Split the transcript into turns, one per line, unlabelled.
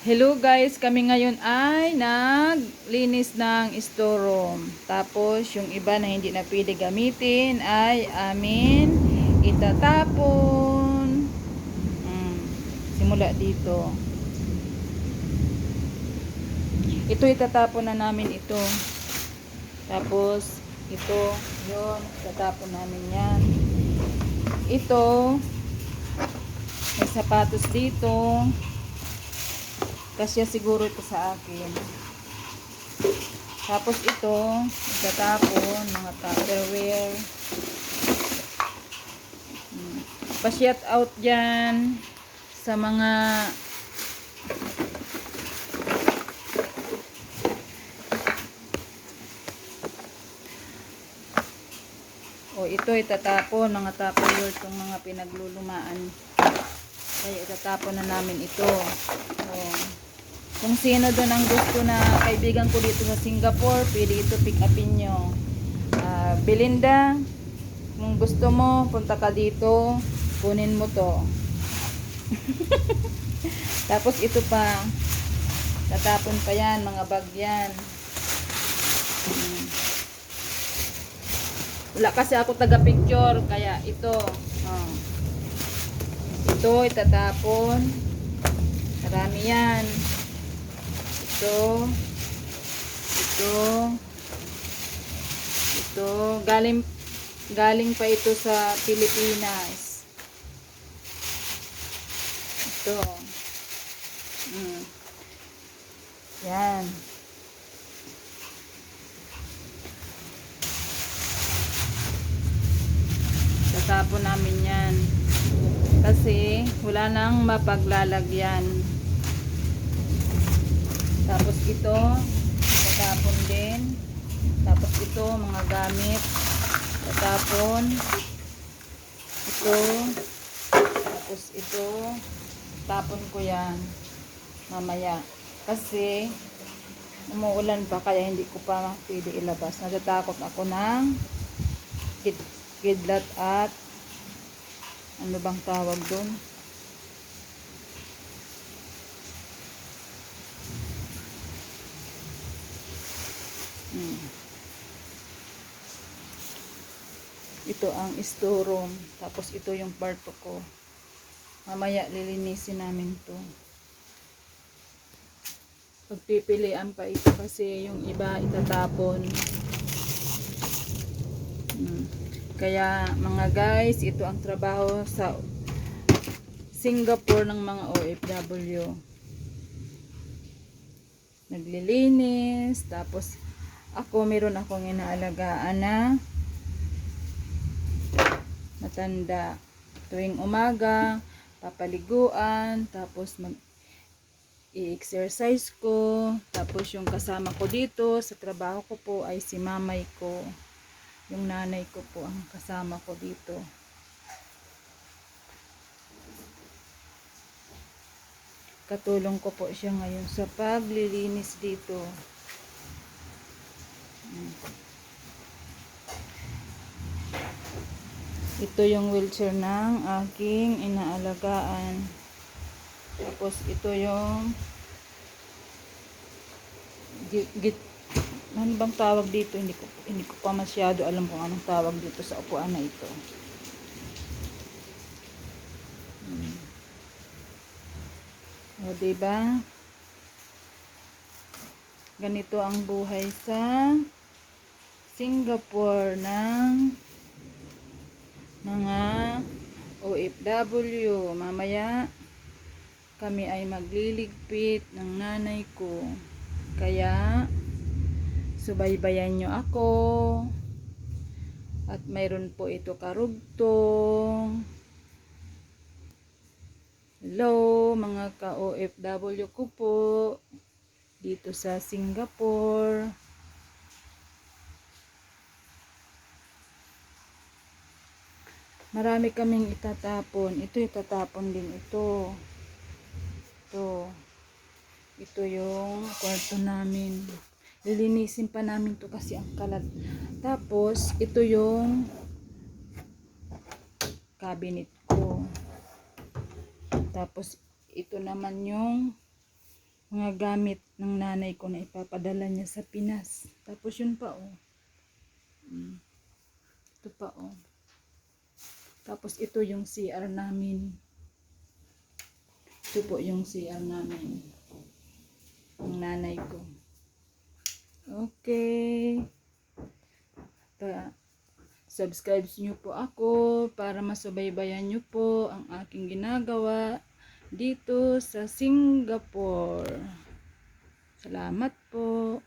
Hello guys, kami ngayon ay naglinis ng store room. Tapos yung iba na hindi na pwede gamitin ay amin itatapon. Mm, simula dito. Ito itatapon na namin ito. Tapos ito, yun, itatapon namin yan. Ito, may sapatos dito. Kasya siguro ito sa akin. Tapos ito, itatapon, mga tupperware. Hmm. Pa-shout out dyan sa mga o ito itatapon, mga tupperware itong mga pinaglulumaan. Kaya itatapon na namin ito. O, kung sino doon ang gusto na kaibigan ko dito sa Singapore, pwede ito pick upin nyo. Ah, Belinda, kung gusto mo, punta ka dito, kunin mo to. Tapos ito pa, tatapon pa yan, mga bag yan. Hmm. Wala kasi ako taga-picture, kaya ito. Oh. Ito, itatapon. Marami yan. Ito. Ito. Ito. Galing, galing pa ito sa Pilipinas. Ito. Mm. Yan. Tatapon namin yan. Kasi wala nang mapaglalagyan. Tapos ito, tatapon din. Tapos ito, mga gamit. Tatapon. Ito. Tapos ito. Tapon ko yan. Mamaya. Kasi umuulan pa kaya hindi ko pa pwede ilabas. Natatakot ako ng kid kidlat at ano bang tawag doon? Ito ang store room. Tapos ito yung kwarto ko. Mamaya lilinisin namin to. Pagpipilian pa ito kasi yung iba itatapon. Hmm. Kaya mga guys, ito ang trabaho sa Singapore ng mga OFW. Naglilinis, tapos ako meron akong inaalagaan na matanda. Tuwing umaga, papaliguan, tapos mag i-exercise ko, tapos yung kasama ko dito sa trabaho ko po ay si mamay ko. Yung nanay ko po ang kasama ko dito. Katulong ko po siya ngayon sa paglilinis dito. Ito yung wheelchair ng aking inaalagaan. Tapos ito yung git, git ano bang tawag dito? Hindi ko, hindi ko pa masyado alam kung anong tawag dito sa upuan na ito. Hmm. O, diba? Ganito ang buhay sa Singapore ng mga OFW. Mamaya, kami ay magliligpit ng nanay ko. Kaya, subaybayan nyo ako. At mayroon po ito karugtong. Hello, mga ka-OFW ko po. Dito sa Singapore. Marami kaming itatapon. Ito itatapon din ito. Ito. Ito yung kwarto namin. Lilinisin pa namin to kasi ang kalat. Tapos, ito yung cabinet ko. Tapos, ito naman yung mga gamit ng nanay ko na ipapadala niya sa Pinas. Tapos yun pa oh. Mm. Ito pa oh. Tapos ito yung CR namin. Ito po yung CR namin. Ng nanay ko. Okay. Ta subscribe nyo po ako para masubaybayan nyo po ang aking ginagawa dito sa Singapore. Salamat po.